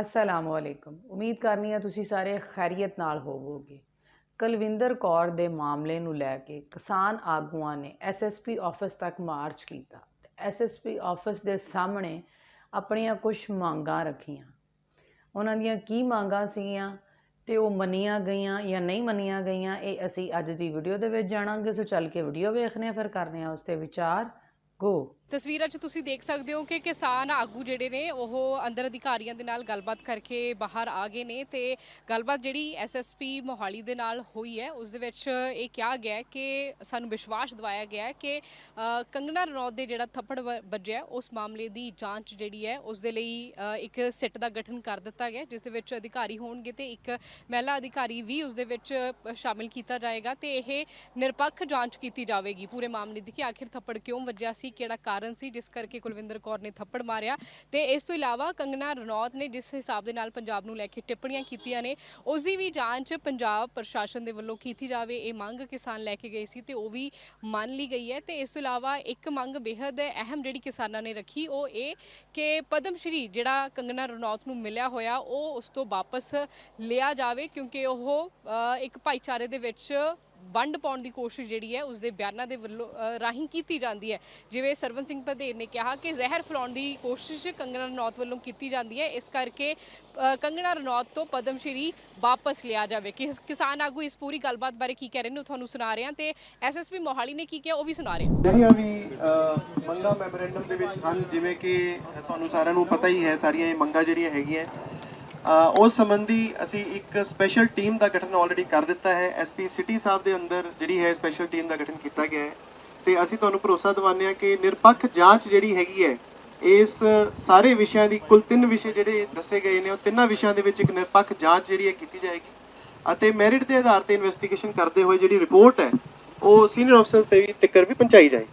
ਅਸਲਾਮ ਵਾਲੇਕੁਮ ਉਮੀਦ ਕਰਨੀ ਆ ਤੁਸੀਂ ਸਾਰੇ ਖੈਰੀਅਤ ਨਾਲ ਹੋਵੋਗੇ। ਕੁਲਵਿੰਦਰ ਕੌਰ ਦੇ ਮਾਮਲੇ ਨੂੰ ਲੈ ਕੇ ਕਿਸਾਨ ਆਗੂਆਂ ਨੇ ਐਸਐਸਪੀ ਆਫਿਸ ਤੱਕ ਮਾਰਚ ਕੀਤਾ। ਐਸਐਸਪੀ ਆਫਿਸ ਦੇ ਸਾਹਮਣੇ ਆਪਣੀਆਂ ਕੁਝ ਮੰਗਾਂ ਰੱਖੀਆਂ। ਉਹਨਾਂ ਦੀਆਂ ਕੀ ਮੰਗਾਂ ਸੀਗੀਆਂ ਤੇ ਉਹ ਮੰਨੀਆਂ ਗਈਆਂ ਜਾਂ ਨਹੀਂ ਮੰਨੀਆਂ ਗਈਆਂ, ਇਹ ਅਸੀਂ ਅੱਜ ਦੀ ਵੀਡੀਓ ਦੇ ਵਿੱਚ ਜਾਣਾਂਗੇ। ਸੋ ਚੱਲ ਕੇ ਵੀਡੀਓ ਵੇਖਦੇ ਹਾਂ, ਫਿਰ ਕਰਨੇ ਆ ਉਸ ਤੇ ਵਿਚਾਰ। ਗੋ ਤਸਵੀਰਾਂ 'ਚ ਤੁਸੀਂ ਦੇਖ ਸਕਦੇ ਹੋ ਕਿ ਕਿਸਾਨ ਆਗੂ ਜਿਹੜੇ ਨੇ, ਉਹ ਅੰਦਰ ਅਧਿਕਾਰੀਆਂ ਦੇ ਨਾਲ ਗੱਲਬਾਤ ਕਰਕੇ ਬਾਹਰ ਆ ਗਏ ਨੇ ਤੇ ਗੱਲਬਾਤ ਜਿਹੜੀ ਐਸਐਸਪੀ ਮੋਹਾਲੀ ਦੇ ਨਾਲ ਹੋਈ ਹੈ, ਉਸ ਦੇ ਵਿੱਚ ਇਹ ਕਿਹਾ ਗਿਆ ਕਿ ਸਾਨੂੰ ਵਿਸ਼ਵਾਸ ਦਿਵਾਇਆ ਗਿਆ ਕਿ ਕੰਗਣਾ ਕੰਗਨਾ ਰਣੌਤ ਦੇ ਜਿਹੜਾ ਥੱਪੜ ਵ- ਵੱਜਿਆ, ਉਸ ਮਾਮਲੇ ਦੀ ਜਾਂਚ ਜਿਹੜੀ ਹੈ, ਉਸ ਦੇ ਲਈ ਇੱਕ ਸਿੱਟ ਦਾ ਗਠਨ ਕਰ ਦਿੱਤਾ ਗਿਆ, ਜਿਸ ਦੇ ਵਿੱਚ ਅਧਿਕਾਰੀ ਹੋਣਗੇ ਤੇ ਇੱਕ ਮਹਿਲਾ ਅਧਿਕਾਰੀ ਵੀ ਉਸ ਦੇ ਵਿੱਚ ਸ਼ਾਮਿਲ ਕੀਤਾ ਜਾਏਗਾ ਤੇ ਇਹ ਨਿਰਪੱਖ ਜਾਂਚ ਕੀਤੀ ਜਾਵੇਗੀ। ਪੂਰੇ ਮਾਮਲੇ ਦੀ ਕਿ ਆਖਿਰ ਥੱਪੜ ਕਿਉਂ ਵੱਜਿਆ ਸੀ, ਕਿਹੜਾ ਕਾਰਨ ਸੀ, ਜਿਸ ਕਰਕੇ ਕੁਲਵਿੰਦਰ ਕੌਰ ਨੇ ਥੱਪੜ ਮਾਰਿਆ ਤੇ ਇਸ ਤੋਂ ਇਲਾਵਾ ਕੰਗਨਾ ਰਣੌਤ ਨੇ ਜਿਸ ਹਿਸਾਬ ਦੇ ਨਾਲ ਪੰਜਾਬ ਨੂੰ ਲੈ ਕੇ ਟਿੱਪਣੀਆਂ ਕੀਤੀਆਂ ਨੇ, ਉਸ ਦੀ ਵੀ ਜਾਂਚ ਪੰਜਾਬ ਪ੍ਰਸ਼ਾਸਨ ਦੇ ਵੱਲੋਂ ਕੀਤੀ ਜਾਵੇ। ਇਹ ਮੰਗ ਕਿਸਾਨ ਲੈ ਕੇ ਗਏ ਸੀ ਤੇ ਉਹ ਵੀ ਮੰਨ ਲਈ ਗਈ ਹੈ ਤੇ ਇਸ ਤੋਂ ਇਲਾਵਾ ਇੱਕ ਮੰਗ ਬੇहद ਅਹਿਮ ਜਿਹੜੀ ਕਿਸਾਨਾਂ ਨੇ ਰੱਖੀ, ਉਹ ਇਹ ਕਿ ਪਦਮ ਸ਼੍ਰੀ ਜਿਹੜਾ ਕੰਗਨਾ ਰਣੌਤ ਨੂੰ ਮਿਲਿਆ ਹੋਇਆ, ਉਹ ਉਸ ਤੋਂ ਵਾਪਸ ਲਿਆ ਜਾਵੇ ਕਿਉਂਕਿ ਉਹ ਇੱਕ ਭਾਈਚਾਰੇ ਦੇ ਵਿੱਚ ਵੰਡ ਪਾਉਣ ਦੀ ਕੋਸ਼ਿਸ਼ ਜਿਹੜੀ ਹੈ ਉਸ ਦੇ ਬਿਆਨਾਂ ਦੇ ਵੱਲੋਂ ਰਾਹੀਂ ਕੀਤੀ ਜਾਂਦੀ ਹੈ। ਜਿਵੇਂ ਸਰਵਨ ਸਿੰਘ ਪਧੇਰ ਨੇ ਕਿਹਾ ਕਿ ਜ਼ਹਿਰ ਫੈਲਾਉਣ ਦੀ ਕੋਸ਼ਿਸ਼ ਕੰਗਣਾ ਰਣੌਤ ਵੱਲੋਂ ਕੀਤੀ ਜਾਂਦੀ ਹੈ। ਇਸ ਕਰਕੇ ਕੰਗਣਾ ਰਣੌਤ ਤੋਂ ਪਦਮ ਸ਼੍ਰੀ ਵਾਪਸ ਲਿਆ ਜਾਵੇ। ਕਿ ਕਿਸਾਨ ਆਗੂ ਇਸ ਪੂਰੀ ਗੱਲਬਾਤ ਬਾਰੇ ਕੀ ਕਹਿ ਰਹੇ ਨੇ, ਉਹ ਤੁਹਾਨੂੰ ਸੁਣਾ ਰਹੇ ਹਾਂ ਤੇ ਐਸਐਸਪੀ ਮੋਹਾਲੀ ਨੇ ਕੀ ਕਿਹਾ, ਉਹ ਵੀ ਸੁਣਾ ਰਹੇ ਹਾਂ ਜਿਹੜੀਆਂ ਵੀ ਮੰਗਾਂ ਮੈਮੋਰੈਂਡਮ ਦੇ ਵਿੱਚ ਹਨ, ਜਿਵੇਂ ਕਿ ਤੁਹਾਨੂੰ ਸਾਰਿਆਂ ਨੂੰ ਪਤਾ ਹੀ ਹੈ, ਸਾਰੀਆਂ ਇਹ ਮੰਗਾਂ ਜਿਹੜੀਆਂ ਹੈਗੀਆਂ ਉਸ ਸੰਬੰਧੀ ਅਸੀਂ ਇੱਕ ਸਪੈਸ਼ਲ ਟੀਮ ਦਾ ਗਠਨ ਆਲਰੇਡੀ ਕਰ ਦਿੱਤਾ ਹੈ। ਐਸਪੀ ਸਿਟੀ ਸਾਹਿਬ ਦੇ ਅੰਦਰ ਜਿਹੜੀ ਹੈ ਸਪੈਸ਼ਲ ਟੀਮ ਦਾ ਗਠਨ ਕੀਤਾ ਗਿਆ ਹੈ। ਤੇ ਅਸੀਂ ਤੁਹਾਨੂੰ ਭਰੋਸਾ ਦਿਵਾਉਂਦੇ ਹਾਂ ਕਿ ਨਿਰਪੱਖ ਜਾਂਚ ਜਿਹੜੀ ਹੈਗੀ ਹੈ, ਇਸ ਸਾਰੇ ਵਿਸ਼ਿਆਂ ਦੀ ਕੁੱਲ ਤਿੰਨ ਵਿਸ਼ੇ ਜਿਹੜੇ ਦੱਸੇ ਗਏ ਨੇ, ਉਹ ਤਿੰਨਾਂ ਵਿਸ਼ਿਆਂ ਦੇ ਵਿੱਚ ਇੱਕ ਨਿਰਪੱਖ ਜਾਂਚ ਜਿਹੜੀ ਹੈ ਕੀਤੀ ਜਾਏਗੀ। ਅਤੇ ਮੈਰਿਟ ਦੇ ਆਧਾਰ ਤੇ ਇਨਵੈਸਟੀਗੇਸ਼ਨ ਕਰਦੇ ਹੋਏ ਜਿਹੜੀ ਰਿਪੋਰਟ ਹੈ, ਉਹ ਸੀਨੀਅਰ ਅਫਸਰਸ ਤੇ ਵੀ ਤਿੱਕਰ ਵੀ ਪਹੁੰਚਾਈ ਜਾਏਗੀ।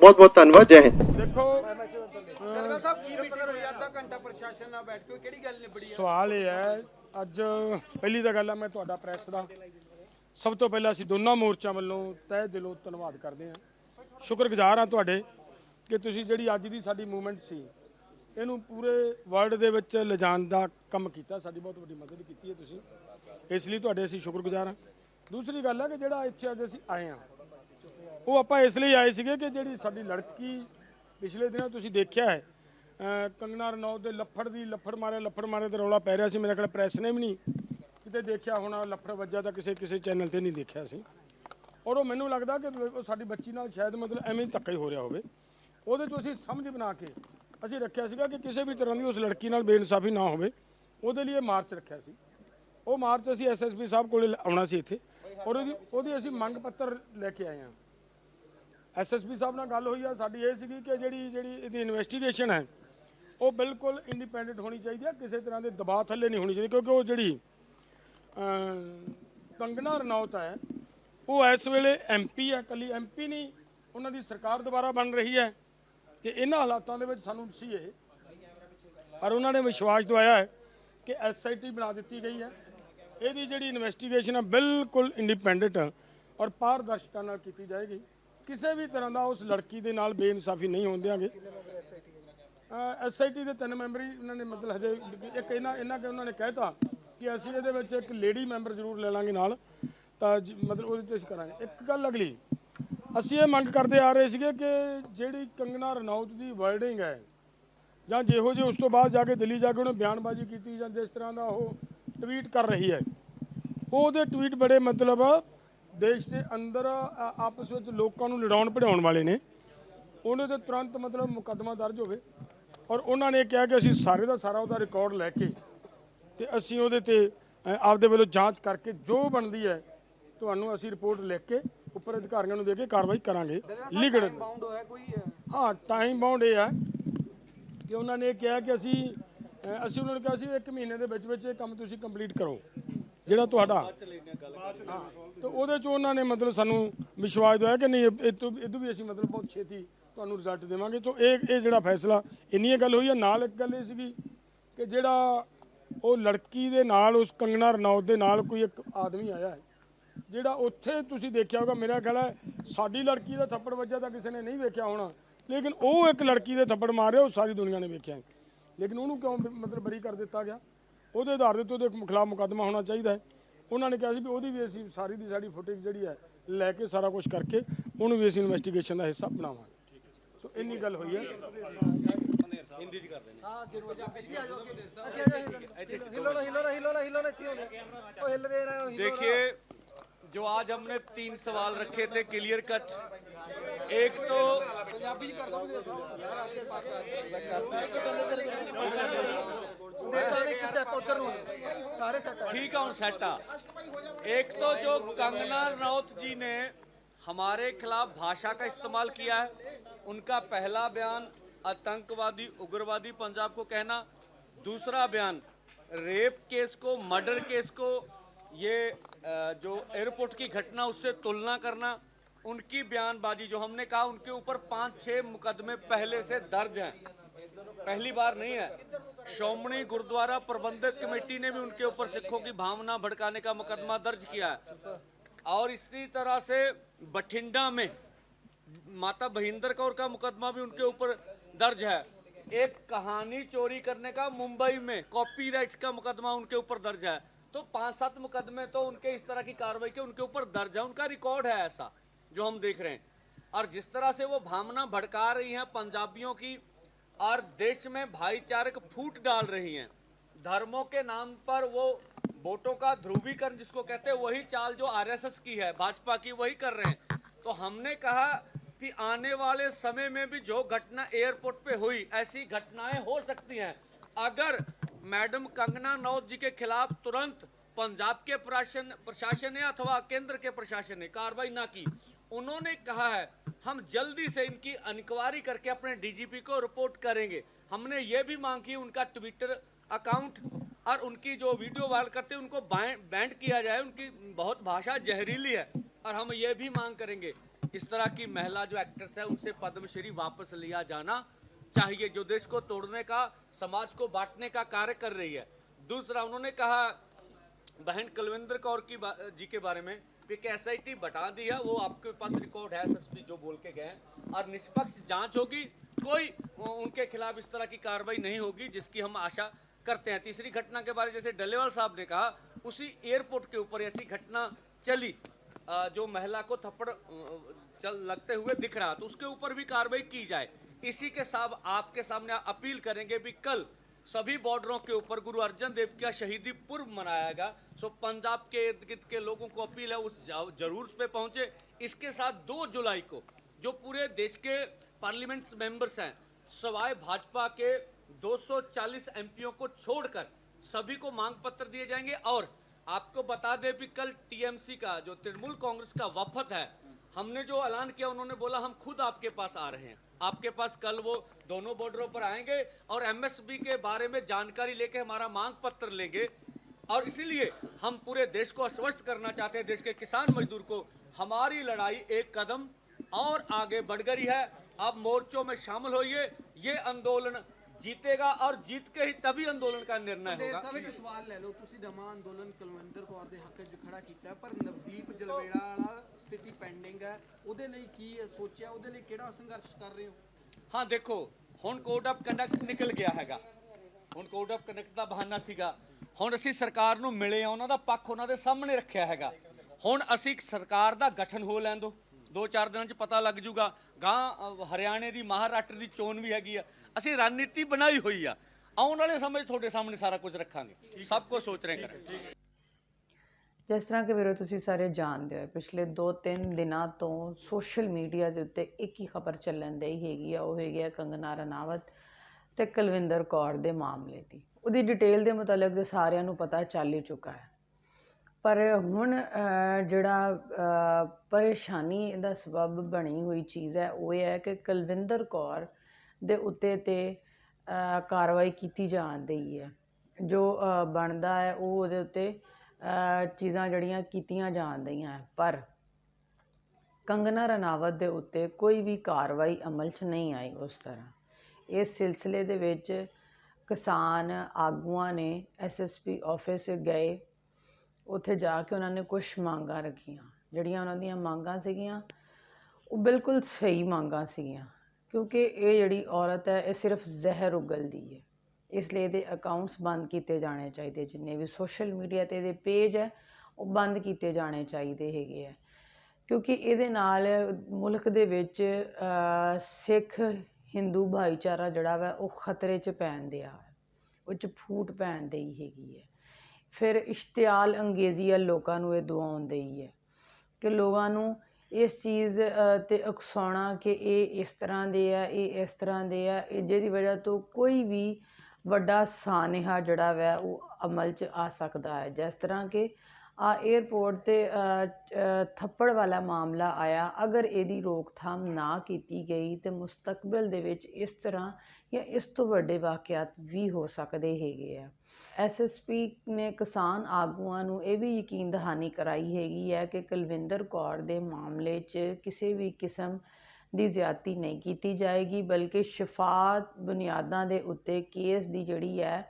ਬਹੁਤ ਬਹੁਤ ਧੰਨਵਾਦ ਜੈ ਹਿੰਦ। ਦੇਖੋ ਦਰਗਾ ਸਾਹਿਬ ਕੀ ਮੀਟਿੰਗ ਹੋਈ ਅੱਧਾ ਘੰਟਾ ਪ੍ਰਸ਼ਾਸਨ ਨਾਲ ਬੈਠ ਕੇ ਕਿਹੜੀ ਗੱਲ ਨਿਬੜੀ ਆ? ਸਵਾਲ ਇਹ ਹੈ ਅੱਜ ਪਹਿਲੀ ਤਾਂ ਗੱਲ ਹੈ ਮੈਂ ਤੁਹਾਡਾ ਪ੍ਰੈਸ ਦਾ। ਸਭ ਤੋਂ ਪਹਿਲਾਂ ਅਸੀਂ ਦੋਨਾਂ ਮੋਰਚਿਆਂ ਵੱਲੋਂ ਤਹਿ ਦਿਲੋਂ ਧੰਨਵਾਦ ਕਰਦੇ ਹਾਂ। ਸ਼ੁਕਰਗੁਜ਼ਾਰ ਹਾਂ ਤੁਹਾਡੇ ਕਿ ਤੁਸੀਂ ਜਿਹੜੀ ਅੱਜ ਦੀ ਸਾਡੀ ਮੂਵਮੈਂਟ ਸੀ ਇਹਨੂੰ ਪੂਰੇ ਵਰਲਡ ਦੇ ਵਿੱਚ ਲਿਜਾਣ ਦਾ ਕੰਮ ਕੀਤਾ। ਸਾਡੀ ਬਹੁਤ ਵੱਡੀ ਮਦਦ ਕੀਤੀ ਹੈ ਤੁਸੀਂ। ਇਸ ਲਈ ਤੁਹਾਡੇ ਅਸੀਂ ਸ਼ੁਕਰਗੁਜ਼ਾਰ ਹਾਂ। ਦੂਸਰੀ ਗੱਲ ਹੈ ਕਿ ਜਿਹੜਾ ਇੱਥੇ ਅੱਜ ਅਸੀਂ ਆਏ ਹਾਂ ਉਹ ਆਪਾਂ ਇਸ ਲਈ ਆਏ ਸੀਗੇ ਕਿ ਜਿਹੜੀ ਸਾਡੀ ਲੜਕੀ ਪਿਛਲੇ ਦਿਨਾਂ ਤੁਸੀਂ ਦੇਖਿਆ ਹੈ ਕੰਗਨਾ ਰਣੌਤ ਦੇ ਲੱਫੜ ਦੀ ਲੱਫੜ ਮਾਰੇ ਲੱਫੜ ਮਾਰੇ ਤੇ ਰੌਲਾ ਪੈ ਰਿਹਾ ਸੀ। ਮੇਰੇ ਕੋਲ ਪ੍ਰੈਸ ਨੇ ਵੀ ਨਹੀਂ ਕਿਤੇ ਦੇਖਿਆ ਹੋਣਾ, ਲੱਫੜ ਵੱਜਾ ਤਾਂ ਕਿਸੇ ਕਿਸੇ ਚੈਨਲ ਤੇ ਨਹੀਂ ਦੇਖਿਆ ਸੀ। ਔਰ ਉਹ ਮੈਨੂੰ ਲੱਗਦਾ ਕਿ ਉਹ ਸਾਡੀ ਬੱਚੀ ਨਾਲ ਸ਼ਾਇਦ ਮਤਲਬ ਐਵੇਂ ਹੀ ਧੱਕਾ ਹੀ ਹੋ ਰਿਹਾ ਹੋਵੇ। ਉਹਦੇ ਤੋਂ ਅਸੀਂ ਸਮਝ ਬਣਾ ਕੇ ਅਸੀਂ ਰੱਖਿਆ ਸੀਗਾ ਕਿ ਕਿਸੇ ਵੀ ਤਰ੍ਹਾਂ ਦੀ ਉਸ ਲੜਕੀ ਨਾਲ ਬੇਇਨਸਾਫੀ ਨਾ ਹੋਵੇ। ਉਹਦੇ ਲਈ ਇਹ ਮਾਰਚ ਰੱਖਿਆ ਸੀ। ਉਹ ਮਾਰਚ ਅਸੀਂ ਐਸਐਸਪੀ ਸਾਹਿਬ ਕੋਲੇ ਆਉਣਾ ਸੀ ਇੱਥੇ। ਔਰ ਉਹਦੀ ਉਹਦੀ ਅਸੀਂ ਮੰਗ ਪੱਤਰ ਲੈ ਕੇ ਆਏ ਹਾਂ। ਐਸਐਸਪੀ ਸਾਹਿਬ ਨਾਲ ਗੱਲ ਹੋਈ ਆ ਸਾਡੀ ਇਹ ਸੀਗੀ ਕਿ ਜਿਹੜੀ ਜਿਹੜੀ ਇਹਦੀ ਇਨਵੈਸਟੀਗੇਸ਼ਨ ਹੈ ਉਹ ਬਿਲਕੁਲ ਇੰਡੀਪੈਂਡੈਂਟ ਹੋਣੀ ਚਾਹੀਦੀ ਹੈ ਕਿਸੇ ਤਰ੍ਹਾਂ ਦੇ ਦਬਾਅ ਥੱਲੇ ਨਹੀਂ ਹੋਣੀ ਚਾਹੀਦੀ ਕਿਉਂਕਿ ਉਹ ਜਿਹੜੀ ਅਮ, ਕੰਗਨਾ ਰਣੌਤ ਹੈ ਉਹ ਇਸ ਵੇਲੇ ਐਮਪੀ ਹੈ ਕੱਲੀ ਐਮਪੀ ਨਹੀਂ ਉਹਨਾਂ ਦੀ ਸਰਕਾਰ ਦੁਬਾਰਾ ਬਣ ਰਹੀ ਹੈ ਤੇ ਇਹਨਾਂ ਹਾਲਾਤਾਂ ਦੇ ਵਿੱਚ ਸਾਨੂੰ ਸੀ ਇਹ ਪਰ ਉਹਨਾਂ ਨੇ ਵਿਸ਼ਵਾਸ ਦਵਾਇਆ ਹੈ ਕਿ ਐਸਆਈਟੀ ਬਣਾ ਦਿੱਤੀ ਗਈ ਹੈ ਇਹਦੀ ਜਿਹੜੀ ਇਨਵੈਸਟੀਗੇਸ਼ਨ ਹੈ ਬਿਲਕੁਲ ਇੰਡੀਪੈਂਡੈਂਟ ਔਰ ਪਾਰਦਰਸ਼ਤਾ ਨਾਲ ਕੀਤੀ ਜਾਏਗੀ। ਕਿਸੇ ਵੀ ਤਰ੍ਹਾਂ ਦਾ ਉਸ ਲੜਕੀ ਦੇ ਨਾਲ ਬੇਇਨਸਾਫੀ ਨਹੀਂ ਹੋਣ ਦਿਆਂਗੇ। ਐਸਆਈਟੀ ਦੇ ਤਿੰਨ ਮੈਂਬਰੀ ਉਹਨਾਂ ਨੇ ਮਤਲਬ ਹਜੇ ਇੱਕ ਇਹਨਾਂ ਇਹਨਾਂ ਕਿ ਉਹਨਾਂ ਨੇ ਕਹਿਤਾ ਕਿ ਅਸੀਂ ਇਹਦੇ ਵਿੱਚ ਇੱਕ ਲੇਡੀ ਮੈਂਬਰ ਜ਼ਰੂਰ ਲੈ ਲਾਂਗੇ ਨਾਲ। ਤਾਂ ਜ- ਮਤਲਬ ਉਹਦੇ 'ਤੇ ਅਸੀਂ ਕਰਾਂਗੇ। ਇੱਕ ਗੱਲ ਅਗਲੀ, ਅਸੀਂ ਇਹ ਮੰਗ ਕਰਦੇ ਆ ਰਹੇ ਸੀਗੇ ਕਿ ਜਿਹੜੀ ਕੰਗਨਾ ਰਣੌਤ ਦੀ ਵਰਡਿੰਗ ਹੈ, ਜਾਂ ਜਿਹੋ ਜਿਹੇ ਉਸ ਤੋਂ ਬਾਅਦ ਜਾ ਕੇ ਦਿੱਲੀ ਜਾ ਕੇ ਉਹਨੇ ਬਿਆਨਬਾਜ਼ੀ ਕੀਤੀ ਜਾਂ ਜਿਸ ਤਰ੍ਹਾਂ ਦਾ ਉਹ ਟਵੀਟ ਕਰ ਰਹੀ ਹੈ, ਉਹਦੇ ਟਵੀਟ ਬੜੇ ਮਤਲਬ ਦੇਸ਼ ਦੇ ਅੰਦਰ ਆਪਸ ਵਿੱਚ ਲੋਕਾਂ ਨੂੰ ਲੜਾਉਣ ਭੜਾਉਣ ਵਾਲੇ ਨੇ। ਉਹਨੇ ਤੇ ਤੁਰੰਤ ਮਤਲਬ ਮੁਕੱਦਮਾ ਦਰਜ ਹੋਵੇ। ਔਰ ਉਹਨਾਂ ਨੇ ਕਿਹਾ ਕਿ ਅਸੀਂ ਸਾਰੇ ਦਾ ਸਾਰਾ ਉਹਦਾ ਰਿਕਾਰਡ ਲੈ ਕੇ ਤੇ ਅਸੀਂ ਉਹਦੇ ਤੇ ਆਪਦੇ ਵੱਲੋਂ ਜਾਂਚ ਕਰਕੇ ਜੋ ਬਣਦੀ ਹੈ ਤੁਹਾਨੂੰ ਅਸੀਂ ਰਿਪੋਰਟ ਲਿਖ ਕੇ ਉੱਪਰ ਅਧਿਕਾਰੀਆਂ ਨੂੰ ਦੇ ਕੇ ਕਾਰਵਾਈ ਕਰਾਂਗੇ। ਲੀਗਲ ਬਾਉਂਡ ਹੋਇਆ ਕੋਈ ਹਾਂ ਟਾਈਮ ਬਾਉਂਡ ਇਹ ਹੈ ਕਿ ਉਹਨਾਂ ਨੇ ਕਿਹਾ ਕਿ ਅਸੀਂ ਅਸੀਂ ਉਹਨਾਂ ਨੂੰ ਕਿਹਾ ਸੀ ਇੱਕ ਮਹੀਨੇ ਦੇ ਵਿੱਚ ਵਿੱਚ ਇਹ ਕੰਮ ਤੁਸੀਂ ਕੰਪਲੀਟ ਕਰੋ। ਜਿਹੜਾ ਤੁਹਾਡਾ ਤੇ ਉਹਦੇ ਚ ਉਹਨਾਂ ਨੇ ਮਤਲਬ ਸਾਨੂੰ ਵਿਸ਼ਵਾਸ ਦਿਵਾਇਆ ਕਿ ਨਹੀਂ, ਇਹ ਇਹ ਤੋਂ ਇਹ ਤੋਂ ਵੀ ਅਸੀਂ ਮਤਲਬ ਬਹੁਤ ਛੇਤੀ ਤੁਹਾਨੂੰ ਰਿਜ਼ਲਟ ਦੇਵਾਂਗੇ। ਸੋ ਇਹ ਇਹ ਜਿਹੜਾ ਫੈਸਲਾ, ਇੰਨੀ ਇਹ ਗੱਲ ਹੋਈ ਹੈ ਨਾਲ ਇੱਕ ਗੱਲ ਇਹ ਸੀਗੀ ਕਿ ਜਿਹੜਾ ਉਹ ਲੜਕੀ ਦੇ ਨਾਲ, ਉਸ ਕੰਗਣਾ ਰਣੌਤ ਦੇ ਨਾਲ ਕੋਈ ਇੱਕ ਆਦਮੀ ਆਇਆ ਹੈ, ਜਿਹੜਾ ਉੱਥੇ ਤੁਸੀਂ ਦੇਖਿਆ ਹੋਗਾ, ਮੇਰਾ ਖਿਆਲ ਹੈ ਸਾਡੀ ਲੜਕੀ ਦਾ ਥੱਪੜ ਵੱਜਾ ਤਾਂ ਕਿਸੇ ਨੇ ਨਹੀਂ ਵੇਖਿਆ ਹੋਣਾ, ਲੇਕਿਨ ਉਹ ਇੱਕ ਲੜਕੀ ਦੇ ਥੱਪੜ ਮਾਰਿਆ ਉਹ ਸਾਰੀ ਦੁਨੀਆ ਨੇ ਵੇਖਿਆ ਲੇਕਿਨ ਉਹਨੂੰ ਕਿਉਂ ਮਤਲਬ ਬਰੀ ਕਰ ਦਿੱਤਾ ਗਿਆ? ਉਹਦੇ ਆਧਾਰ ਦੇ ਉੱਤੇ ਉਹਦੇ ਖਿਲਾਫ ਮੁਕੱਦਮਾ ਹੋਣਾ ਚਾਹੀਦਾ ਹੈ ਉਹਨਾਂ ਨੇ ਕਿਹਾ ਸੀ ਵੀ ਉਹਦੀ ਵੀ ਅਸੀਂ ਸਾਰੀ ਦੀ ਸਾਡੀ ਫੁਟੇਜ ਜਿਹੜੀ ਹੈ ਲੈ ਕੇ ਸਾਰਾ ਕੁਝ ਕਰਕੇ ਉਹਨੂੰ ਵੀ ਅਸੀਂ ਇਨਵੈਸਟੀਗੇਸ਼ਨ ਦਾ ਹਿੱਸਾ ਬਣਾਵਾਂਗੇ ਸੋ ਇੰਨੀ ਗੱਲ ਹੋਈ ਹੈ ਹਾਂ ਜਰੂਰ ਇੱਥੇ ਆ ਜਾਓ ਅੱਗੇ ਅੱਗੇ ਆ ਜਾਓ ਹਿੱਲੋ ਨਾ ਹਿੱਲੋ ਨਾ ਹਿੱਲੋ ਨਾ ਹਿੱਲੋ ਨਾ ਇੱਥੇ ਹੁੰਦੇ ਉਹ ਹਿੱਲਦੇ ਰਹੇ ਹੋ ਹਿੱਲੋ ਨਾ। देखिए जो आज हमने तीन सवाल रखे थे क्लियर कट एक तो ਪੰਜਾਬੀ ਚ ਕਰ ਦੋ ਯਾਰ ਆਪਕੇ ਪਾਸ ठीक है सेटा एक तो जो कंगना राउत जी ने हमारे खिलाफ भाषा का इस्तेमाल किया है उनका पहला बयान आतंकवादी उग्रवादी पंजाब को कहना दूसरा बयान रेप केस को मर्डर केस को ये जो एयरपोर्ट की घटना उससे तुलना करना। उनकी बयानबाजी जो हमने कहा उनके ऊपर पाँच छः मुकदमे पहले से दर्ज हैं। पहली बार नहीं है। श्रोमणी गुरुद्वारा प्रबंधक कमेटी ने भी उनके ऊपर सिखों की भावना भड़काने का मुकदमा दर्ज किया है। और इसी तरह से बठिंडा में माता भहिंदर कौर का मुकदमा भी उनके ऊपर दर्ज है। एक कहानी चोरी करने का मुंबई में कॉपीराइट्स का मुकदमा उनके ऊपर दर्ज है। तो पाँच सात मुकदमे तो उनके इस तरह की कार्रवाई के उनके ऊपर दर्ज है। उनका रिकॉर्ड है ऐसा जो हम देख रहे हैं। और जिस तरह से वो भावना भड़का रही हैं पंजाबियों की और देश में भाईचारक फूट डाल रही हैं। धर्मों के नाम पर वो वोटों का ध्रुवीकरण जिसको कहते हैं, वही चाल जो आरएसएस की है, भाजपा की, वही कर रहे हैं। तो हमने कहा कि आने वाले समय में भी जो घटना एयरपोर्ट पे हुई, ऐसी घटनाएँ हो सकती हैं। अगर मैडम कंगना रनौत जी के खिलाफ तुरंत पंजाब के प्रशासन प्रशासन ने अथवा केंद्र के प्रशासन ने कार्रवाई ना की, उन्होंने कहा है हम जल्दी से इनकी इंक्वायरी करके अपने डीजीपी को रिपोर्ट करेंगे। हमने ये भी मांग की उनका ट्विटर अकाउंट और उनकी जो वीडियो वायरल करते हैं, उनको बैंड किया जाए। उनकी बहुत भाषा जहरीली है और हम ये भी मांग करेंगे इस तरह की महिला जो एक्ट्रेस है, उनसे पद्मश्री वापस लिया जाना चाहिए, जो देश को तोड़ने का, समाज को बांटने का कार्य कर रही है। दूसरा, उन्होंने कहा, बहन कुलविंदर कौर की जी के बारे में कि एस बता दी है वो आपके पास रिकॉर्ड है एसएसपी जो बोल के गए और निष्पक्ष जाँच होगी, कोई उनके खिलाफ इस तरह की कार्रवाई नहीं होगी, जिसकी हम आशा करते हैं। तीसरी घटना के बारे जैसे डलेवाल साहब ने कहा, उसी एयरपोर्ट के ऊपर ऐसी घटना चली जो महिला को थप्पड़ चल, लगते हुए दिख रहा तो उसके ऊपर भी कार्रवाई की जाए। इसी के साथ आपके सामने अपील करेंगे भी कल सभी बॉर्डरों के ऊपर गुरु अर्जन देव का शहीदी पूर्व मनाएगा सो पंजाब के इर्द गिर्द के लोगों को अपील है, उस ज़रूर पे पहुँचे। इसके साथ दो जुलाई को, जो पूरे देश के पार्लियामेंट मेंबर्स हैं, सवाए भाजपा के 240 एमपीओ को छोड़कर सभी को मांग पत्र दिए जाएँगे। और आपको बता दें भी, कल टीएमसी का, जो तृणमूल कांग्रेस का वफद है, हमने जो ऐलान किया, उन्होंने बोला, हम खुद आपके पास आ रहे हैं। आपके पास कल वो दोनों बॉर्डरों पर आएंगे और एमएसबी के बारे में जानकारी लेके हमारा मांग पत्र लेंगे और इसीलिए हम पूरे देश को आश्वस्त करना चाहते हैं देश के किसान मजदूर को हमारी लड़ाई एक कदम और आगे बढ़ गई है आप मोर्चों में शामिल होइए ये आंदोलन जीतेगा और जीत के ही तभी आंदोलन का निर्णय ਦੇਰ होगा ਸਾਹਿਬ ਇੱਕ ਸਵਾਲ ਲੈ ਲਓ ਤੁਸੀਂ ਨਵਾਂ ਅੰਦੋਲਨ ਕੁਲਵਿੰਦਰ ਕੌਰ ਦੇ ਹੱਕ 'ਚ ਖੜਾ ਕੀਤਾ ਹੈ, ਪਰ ਨਵਦੀਪ ਜਲਵੇੜਾ ਵਾਲਾ ਸਥਿਤੀ ਪੈਂਡਿੰਗ ਹੈ। ਉਹਦੇ ਲਈ ਕੀ ਸੋਚਿਆ? ਉਹਦੇ ਲਈ ਕਿਹੜਾ ਸੰਘਰਸ਼ ਕਰ ਰਹੇ ਹੋ? ਹਾਂ ਦੇਖੋ ਹੁਣ ਕੋਡ ਆਫ ਕੰਡਕਟ ਨਿਕਲ ਗਿਆ ਹੈਗਾ। ਹੁਣ ਕੋਡ ਆਫ ਕੰਡਕਟ ਦਾ ਬਹਾਨਾ ਸੀਗਾ। ਹੁਣ ਅਸੀਂ ਸਰਕਾਰ ਨੂੰ ਮਿਲੇ ਆ ਉਹਨਾਂ ਦਾ ਪੱਖ ਉਹਨਾਂ ਦੇ ਸਾਹਮਣੇ ਰੱਖਿਆ ਹੈਗਾ। ਹੁਣ ਅਸੀਂ ਇੱਕ ਸਰਕਾਰ ਦਾ ਗਠਨ ਹੋ ਲੈਣ ਦੋ। ਦੋ ਚਾਰ ਦਿਨਾਂ 'ਚ ਪਤਾ ਲੱਗ ਜੂਗਾ। ਗਾਂ ਹਰਿਆਣੇ ਦੀ ਮਹਾਰਾਸ਼ਟਰ ਦੀ ਚੋਣ ਵੀ ਹੈਗੀ ਆ। ਅਸੀਂ ਰਣਨੀਤੀ ਬਣਾਈ ਹੋਈ ਆ। ਆਉਣ ਵਾਲੇ ਸਮੇਂ 'ਚ ਤੁਹਾਡੇ ਸਾਹਮਣੇ ਸਾਰਾ ਕੁਝ ਰੱਖਾਂਗੇ। ਸਭ ਕੁਝ ਸੋਚ ਰਹੇ ਕਰਾਂਗੇ ਜਿਸ ਤਰ੍ਹਾਂ ਕਿ ਵੀਰੋ ਤੁਸੀਂ ਸਾਰੇ ਜਾਣਦੇ ਹੋ, ਪਿਛਲੇ 2-3 ਦਿਨਾਂ ਤੋਂ ਸੋਸ਼ਲ ਮੀਡੀਆ ਦੇ ਉੱਤੇ ਇੱਕ ਹੀ ਖਬਰ ਚੱਲਣ ਦੀ ਹੈਗੀ ਆ, ਉਹ ਹੈਗੀ ਆ ਕੰਗਨਾ ਰਣਾਵਤ ਤੇ ਕੁਲਵਿੰਦਰ ਕੌਰ ਦੇ ਮਾਮਲੇ ਦੀ। ਉਹਦੀ ਡਿਟੇਲ ਦੇ ਮੁਤਲਕ ਦੇ ਸਾਰਿਆਂ ਨੂੰ ਪਤਾ ਚੱਲ ਹੀ ਚੁੱਕਾ ਹੈ। ਪਰ ਹੁਣ ਜਿਹੜਾ ਪਰੇਸ਼ਾਨੀ ਦਾ ਸਬਬ ਬਣੀ ਹੋਈ ਚੀਜ਼ ਹੈ, ਉਹ ਇਹ ਹੈ ਕਿ ਕੁਲਵਿੰਦਰ ਕੌਰ ਦੇ ਉੱਤੇ ਤੇ ਕਾਰਵਾਈ ਕੀਤੀ ਜਾਣ ਰਹੀ ਹੈ। ਜੋ ਬਣਦਾ ਹੈ, ਉਹ ਉਹਦੇ ਉੱਤੇ ਚੀਜ਼ਾਂ ਜਿਹੜੀਆਂ ਕੀਤੀਆਂ ਜਾਣ ਰਹੀਆਂ ਪਰ ਕੰਗਨਾ ਰਣਾਵਤ ਦੇ ਉੱਤੇ ਕੋਈ ਵੀ ਕਾਰਵਾਈ ਅਮਲ 'ਚ ਨਹੀਂ ਆਈ ਉਸ ਤਰ੍ਹਾਂ। ਇਸ ਸਿਲਸਿਲੇ ਦੇ ਵਿੱਚ ਕਿਸਾਨ ਆਗੂਆਂ ਨੇ ਐਸਐਸਪੀ ਆਫਿਸ ਗਏ। ਉੱਥੇ ਜਾ ਕੇ ਉਹਨਾਂ ਨੇ ਕੁਝ ਮੰਗਾਂ ਰੱਖੀਆਂ। ਜਿਹੜੀਆਂ ਉਹਨਾਂ ਦੀਆਂ ਮੰਗਾਂ ਸੀਗੀਆਂ, ਉਹ ਬਿਲਕੁਲ ਸਹੀ ਮੰਗਾਂ ਸੀਗੀਆਂ। ਕਿਉਂਕਿ ਇਹ ਜਿਹੜੀ ਔਰਤ ਹੈ, ਇਹ ਸਿਰਫ ਜ਼ਹਿਰ ਉਗਲਦੀ ਹੈ। ਇਸ ਲਈ ਇਹਦੇ ਅਕਾਊਂਟਸ ਬੰਦ ਕੀਤੇ ਜਾਣੇ ਚਾਹੀਦੇ, ਜਿੰਨੇ ਵੀ ਸੋਸ਼ਲ ਮੀਡੀਆ ਤੇ ਇਹਦੇ ਪੇਜ ਹੈ, ਉਹ ਬੰਦ ਕੀਤੇ ਜਾਣੇ ਚਾਹੀਦੇ ਹੈਗੇ ਆ। ਕਿਉਂਕਿ ਇਹਦੇ ਨਾਲ ਮੁਲਕ ਦੇ ਵਿੱਚ ਸਿੱਖ ਹਿੰਦੂ ਭਾਈਚਾਰਾ ਜਿਹੜਾ ਵਾ, ਉਹ ਖਤਰੇ 'ਚ ਪੈਣ ਦਿਆ ਹੈ। ਉਹ 'ਚ ਫੂਟ ਪੈਣ ਦੀ ਹੈਗੀ ਹੈ। ਫਿਰ ਇਸ਼ਤਿਆਲ ਅੰਗੇਜ਼ੀ ਆ ਲੋਕਾਂ ਨੂੰ ਇਹ ਦਵਾਉਣ ਦੀ ਹੈ ਕਿ ਲੋਕਾਂ ਨੂੰ ਇਸ ਚੀਜ਼ ਤੇ ਉਕਸਾਉਣਾ ਕਿ ਇਹ ਇਸ ਤਰ੍ਹਾਂ ਦੇ ਆ, ਇਹ ਇਸ ਤਰ੍ਹਾਂ ਦੇ ਆ, ਇਹ ਜਿਹਦੀ ਵਜ੍ਹਾ ਤੋਂ ਕੋਈ ਵੀ ਵੱਡਾ ਸਾਨੇਹਾ ਜਿਹੜਾ ਵੈ, ਉਹ ਅਮਲ 'ਚ ਆ ਸਕਦਾ ਹੈ। ਜਿਸ ਤਰ੍ਹਾਂ ਕਿ ਆ ਏਅਰਪੋਰਟ ਤੇ ਥੱਪੜ ਵਾਲਾ ਮਾਮਲਾ ਆਇਆ। ਅਗਰ ਇਹਦੀ ਰੋਕਥਾਮ ਨਾ ਕੀਤੀ ਗਈ ਤਾਂ ਮੁਸਤਕਬਲ ਦੇ ਵਿੱਚ ਇਸ ਤਰ੍ਹਾਂ ਜਾਂ ਇਸ ਤੋਂ ਵੱਡੇ ਵਾਕਿਆਤ ਵੀ ਹੋ ਸਕਦੇ ਹੈਗੇ ਆ। ਐਸਐਸਪੀ ਨੇ ਕਿਸਾਨ ਆਗੂਆਂ ਨੂੰ ਇਹ ਵੀ ਯਕੀਨ ਦਹਾਨੀ ਕਰਾਈ ਹੈਗੀ ਹੈ ਕਿ ਕੁਲਵਿੰਦਰ ਕੌਰ ਦੇ ਮਾਮਲੇ 'ਚ ਕਿਸੇ ਵੀ ਕਿਸਮ ਦੀ ਜ਼ਿਆਦਤੀ ਨਹੀਂ ਕੀਤੀ ਜਾਏਗੀ ਬਲਕਿ ਸ਼ਫਾਤ ਬੁਨਿਆਦਾਂ ਦੇ ਉੱਤੇ ਕੇਸ ਦੀ ਜਿਹੜੀ ਹੈ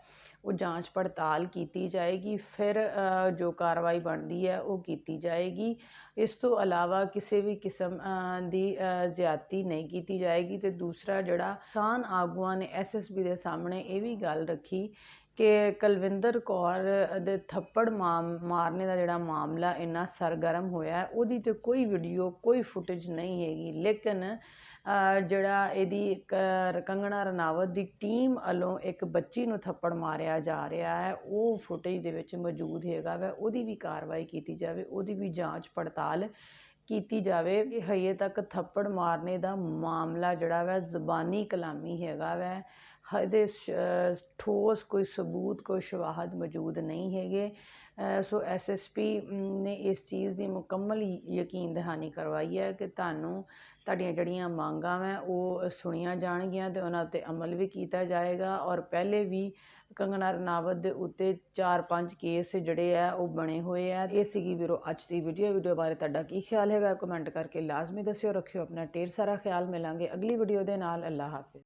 ਉਹ ਜਾਂਚ ਪੜਤਾਲ ਕੀਤੀ ਜਾਏਗੀ ਫਿਰ ਜੋ ਕਾਰਵਾਈ ਬਣਦੀ ਹੈ ਉਹ ਕੀਤੀ ਜਾਏਗੀ। ਇਸ ਤੋਂ ਇਲਾਵਾ ਕਿਸੇ ਵੀ ਕਿਸਮ ਦੀ ਅ, ਜ਼ਿਆਦਤੀ ਨਹੀਂ ਕੀਤੀ ਜਾਏਗੀ। ਤੇ ਦੂਸਰਾ ਜਿਹੜਾ ਕਿਸਾਨ ਆਗੂਆਂ ਨੇ ਐਸਐਸਬੀ ਦੇ ਸਾਹਮਣੇ ਇਹ ਵੀ ਗੱਲ ਰੱਖੀ ਕਿ ਕੁਲਵਿੰਦਰ ਕੌਰ ਦੇ ਥੱਪੜ ਮਾਮ, ਮਾਰਨੇ ਦਾ ਜਿਹੜਾ ਮਾਮਲਾ ਇੰਨਾ ਸਰਗਰਮ ਹੋਇਆ, ਉਹਦੀ ਤਾਂ ਕੋਈ ਵੀਡੀਓ ਕੋਈ ਫੁਟੇਜ ਨਹੀਂ ਹੈਗੀ। ਲੇਕਿਨ ਜਿਹੜਾ ਇਹਦੀ ਕ- ਕੰਗਣਾ ਰਣਾਵਤ ਦੀ ਟੀਮ ਵੱਲੋਂ ਇੱਕ ਬੱਚੀ ਨੂੰ ਥੱਪੜ ਮਾਰਿਆ ਜਾ ਰਿਹਾ ਹੈ, ਉਹ ਫੁਟੇਜ ਦੇ ਵਿੱਚ ਮੌਜੂਦ ਹੈਗਾ ਵੈ। ਉਹਦੀ ਵੀ ਕਾਰਵਾਈ ਕੀਤੀ ਜਾਵੇ, ਉਹਦੀ ਵੀ ਜਾਂਚ ਪੜਤਾਲ ਕੀਤੀ ਜਾਵੇ ਕਿ ਹਜੇ ਤੱਕ ਥੱਪੜ ਮਾਰਨੇ ਦਾ ਮਾਮਲਾ ਜਿਹੜਾ ਵੈ ਜ਼ਬਾਨੀ ਕਲਾਮੀ ਹੈਗਾ ਵੈ। ਹਜੇ ਸ਼- ਠੋਸ ਕੋਈ ਸਬੂਤ ਕੋਈ ਸ਼ਵਾਹਦ ਮੌਜੂਦ ਨਹੀਂ ਹੈਗੇ। ਸੋ ਅ, ਸੋ ਪੀ ਨੇ ਇਸ ਚੀਜ਼ ਦੀ ਮੁਕੰਮਲ ਯਕੀਨ ਦਹਾਨੀ ਕਰਵਾਈ ਹੈ ਕਿ ਤੁਹਾਨੂੰ ਤੁਹਾਡੀਆਂ ਜਿਹੜੀਆਂ ਮੰਗਾਂ ਵੈ ਉਹ ਸੁਣੀਆਂ ਜਾਣਗੀਆਂ ਅਤੇ ਉਹਨਾਂ ਉੱਤੇ ਅਮਲ ਵੀ ਕੀਤਾ ਜਾਏਗਾ ਔਰ ਪਹਿਲੇ ਵੀ ਕੰਗਨਾ ਰਣਾਵਤ ਦੇ ਉੱਤੇ 4-5 ਕੇਸ ਜਿਹੜੇ ਆ ਉਹ ਬਣੇ ਹੋਏ ਆ। ਇਹ ਸੀਗੀ ਵੀਰੋ ਅੱਜ ਦੀ ਵੀਡੀਓ। ਵੀਡੀਓ ਬਾਰੇ ਤੁਹਾਡਾ ਕੀ ਖਿਆਲ ਹੈਗਾ? ਕਮੈਂਟ ਕਰਕੇ ਲਾਜ਼ਮੀ ਦੱਸਿਓ। ਰੱਖਿਓ ਆਪਣਾ ਢੇਰ ਸਾਰਾ ਖਿਆਲ। ਮਿਲਾਂਗੇ ਅਗਲੀ ਵੀਡੀਓ ਦੇ ਨਾਲ। ਅੱਲਾ ਹਾਫਿਜ਼।